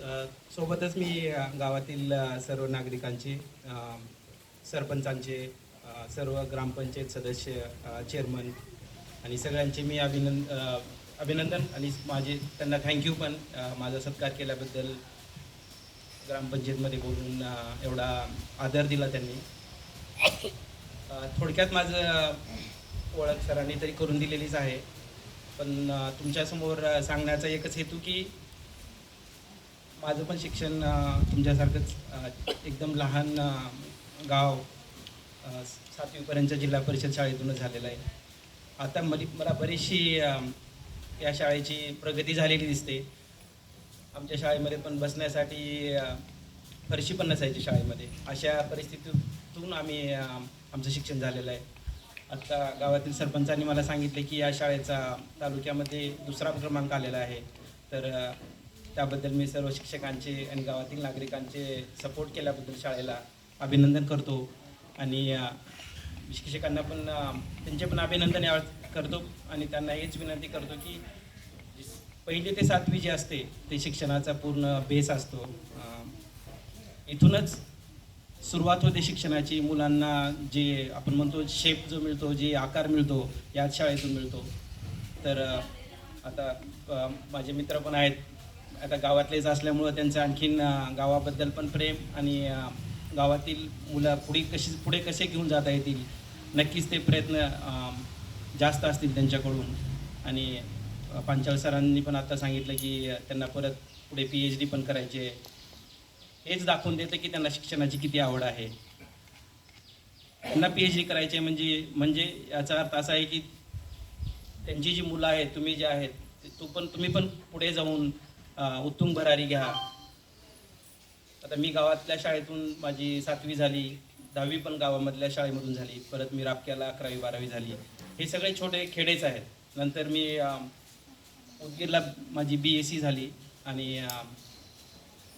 सोबतच मी गावातील सर्व नागरिकांचे सरपंचांचे सर्व ग्रामपंचायत सदस्य चेअरमन आणि सगळ्यांचे मी अभिनंद अभिनंदन आणि माझे त्यांना थँक्यू पण माझा सत्कार केल्याबद्दल ग्रामपंचायतमध्ये बोलून एवढा आदर दिला त्यांनी. थोडक्यात माझं ओळख सरांनी तरी करून दिलेलीच आहे. पण तुमच्यासमोर सांगण्याचा एकच हेतू की माझं पण शिक्षण तुमच्यासारखंच एकदम लहान गाव सातवीपर्यंत जिल्हा परिषद शाळेतूनच झालेलं आहे. आता मली मला बरीचशी या शाळेची प्रगती झालेली दिसते. आमच्या शाळेमध्ये पण बसण्यासाठी फरशी पण नसायची शाळेमध्ये. अशा परिस्थितीतून आम्ही आमचं शिक्षण झालेलं आहे. आत्ता गावातील सरपंचांनी मला सांगितले की या शाळेचा तालुक्यामध्ये दुसरा क्रमांक आलेला आहे. तर त्याबद्दल मी सर्व शिक्षकांचे आणि गावातील नागरिकांचे सपोर्ट केल्याबद्दल शाळेला अभिनंदन करतो. आणि शिक्षकांना पण त्यांचे पण अभिनंदन या करतो आणि त्यांना हेच विनंती करतो की पहिली ते सातवी जे असते ते शिक्षणाचा पूर्ण बेस असतो. इथूनच सुरुवात होते शिक्षणाची. मुलांना जे आपण म्हणतो शेप जो मिळतो जे आकार मिळतो याच शाळेतून मिळतो. तर आता माझे मित्र पण आहेत. आता गावातलेच असल्यामुळं त्यांचं आणखीन गावाबद्दल पण प्रेम आणि गावातील मुलं पुढे कशी पुढे कसे घेऊन जाता येतील नक्कीच ते प्रयत्न जास्त असतील त्यांच्याकडून. आणि पांचाळ सरांनी पण आता सांगितलं की त्यांना परत पुढे पी एच डी पण करायचे. हेच दाखवून देतं की त्यांना शिक्षणाची किती आवड आहे. त्यांना पी एच डी करायची आहे म्हणजे म्हणजे याचा अर्थ असा आहे की त्यांची जी मुलं आहेत तुम्ही जे आहेत तू पण तुम्ही पण पुढे जाऊन उत्तुंग भरारी घ्या. आता मी गावातल्या शाळेतून माझी सातवी झाली दहावी पण गावामधल्या शाळेमधून झाली परत मी राबक्याला अकरावी बारावी झाली. हे सगळे छोटे खेडेच आहेत. नंतर मी उदगीरला माझी बी एस सी झाली आणि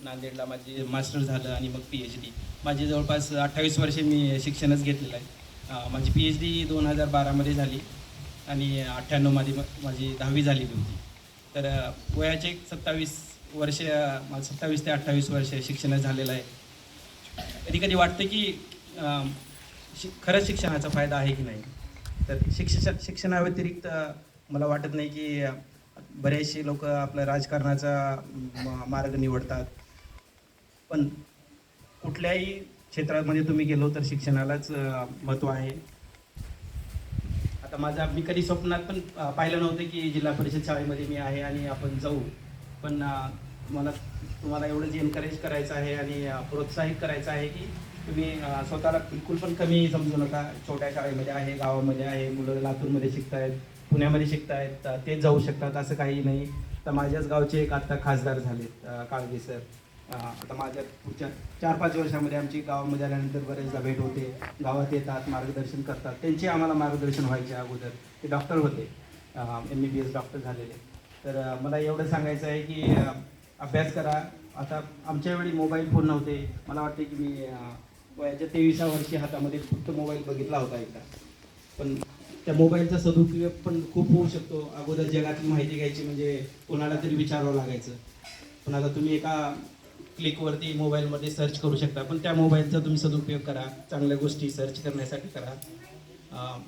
नांदेडला माझी मास्टर झालं आणि मग पी एच डी माझी जवळपास अठ्ठावीस वर्षे मी शिक्षणच घेतलेलं आहे. माझी पी एच डी दोन हजार बारामध्ये झाली आणि अठ्ठ्याण्णवमध्ये म- माझी दहावी झालेली होती तर वयाचे एक सत्तावीस वर्ष सत्तावीस ते अठ्ठावीस वर्ष शिक्षण झालेलं आहे. कधी कधी वाटतं की शि खरंच शिक्षणाचा फायदा आहे की नाही? तर शिक्षण शिक्षणाव्यतिरिक्त मला वाटत नाही की बरेचसे लोक आपल्या राजकारणाचा म- मार्ग निवडतात. पण कुठल्याही क्षेत्रामध्ये म्हणजे तुम्ही गेलो तर शिक्षणालाच महत्त्व आहे. आता माझा मी कधी स्वप्नात पण पाहिलं नव्हतं की जिल्हा परिषद शाळेमध्ये मी आहे आणि आपण जाऊ. पण तुम्हाला मला तुम्हाला एवढंच एनकरेज करायचं आहे आणि प्रोत्साहित करायचं आहे की तुम्ही स्वतःला बिलकुल पण कमी समजू नका. छोट्या शाळेमध्ये आहे गावामध्ये आहे मुलं लातूरमध्ये शिकतायत पुण्यामध्ये शिकतायत अ, तेच जाऊ शकतात असं काही नाही. तर माझ्याच गावचे एक आत्ता खासदार झालेत काळजी काळगे सर. आता माझ्या पुढच्या चार पाच वर्षामध्ये आमची गावामध्ये आल्यानंतर बरेचदा भेट होते. गावात येतात मार्गदर्शन करतात. त्यांचे आम्हाला मार्गदर्शन व्हायचे अगोदर. ते डॉक्टर होते. M B B S doctor झालेले. तर मला एवढं सांगायचं आहे की अभ्यास करा. आता आमच्या वेळी मोबाईल फोन नव्हते. मला वाटते की मी वयाच्या तेविसा वर्षी हातामध्ये फक्त मोबाईल बघितला होता एकदा. पण त्या मोबाईलचा सदुपयोग पण खूप होऊ शकतो. अगोदर जगातली माहिती घ्यायची म्हणजे कोणाला तरी विचारावं लागायचं. पण आता तुम्ही एका क्लिकवरती मोबाईलमध्ये सर्च करू शकता. पण त्या मोबाईलचा तुम्ही सदुपयोग करा. चांगल्या गोष्टी सर्च करण्यासाठी करा.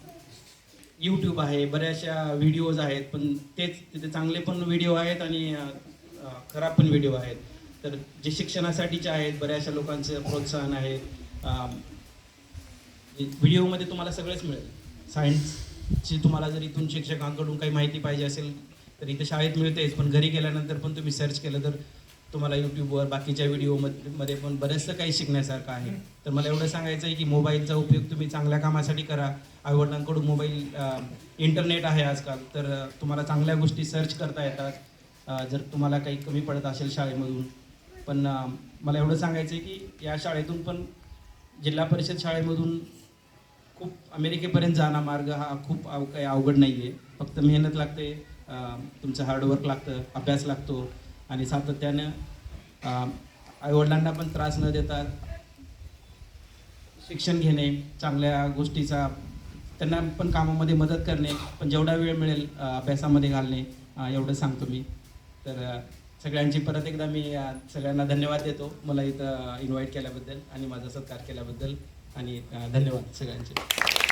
यूट्यूब आहे बऱ्याचशा व्हिडिओज आहेत पण तेच तिथे चांगले पण व्हिडिओ आहेत आणि खराब पण व्हिडिओ आहेत. तर जे शिक्षणासाठीचे आहेत बऱ्याचशा लोकांचं प्रोत्साहन आहे. व्हिडिओमध्ये तुम्हाला सगळंच मिळेल. सायन्सची तुम्हाला जर इथून शिक्षकांकडून काही माहिती पाहिजे असेल तर इथे शाळेत मिळतेच पण घरी गेल्यानंतर पण तुम्ही सर्च केलं तर तुम्हाला यूट्यूबवर बाकीच्या व्हिडिओमध्ये मध्ये पण बरेचसं काही शिकण्यासारखं आहे. तर मला एवढं सांगायचं आहे की मोबाईलचा उपयोग तुम्ही चांगल्या कामासाठी करा. आईवडिलांकडून मोबाईल इंटरनेट आहे आजकाल. तर तुम्हाला चांगल्या गोष्टी सर्च करता येतात. जर तुम्हाला काही कमी पडत असेल शाळेमधून. पण मला एवढं सांगायचं आहे की या शाळेतून पण जिल्हा परिषद शाळेमधून खूप अमेरिकेपर्यंत जाणा मार्ग हा खूप अव काही अवघड नाही आहे फक्त मेहनत लागते तुमचं हार्डवर्क लागतं अभ्यास लागतो. आणि सातत्यानं आई आईवडिलांना पण त्रास न देता शिक्षण घेणे चांगल्या गोष्टीचा त्यांना पण कामामध्ये मदत करणे पण जेवढा वेळ मिळेल अभ्यासामध्ये घालणे एवढं सांगतो मी. तर सगळ्यांची परत एकदा मी सगळ्यांना धन्यवाद देतो. मला इथं इन्व्हाइट केल्याबद्दल आणि माझा सत्कार केल्याबद्दल आणि धन्यवाद सगळ्यांचे.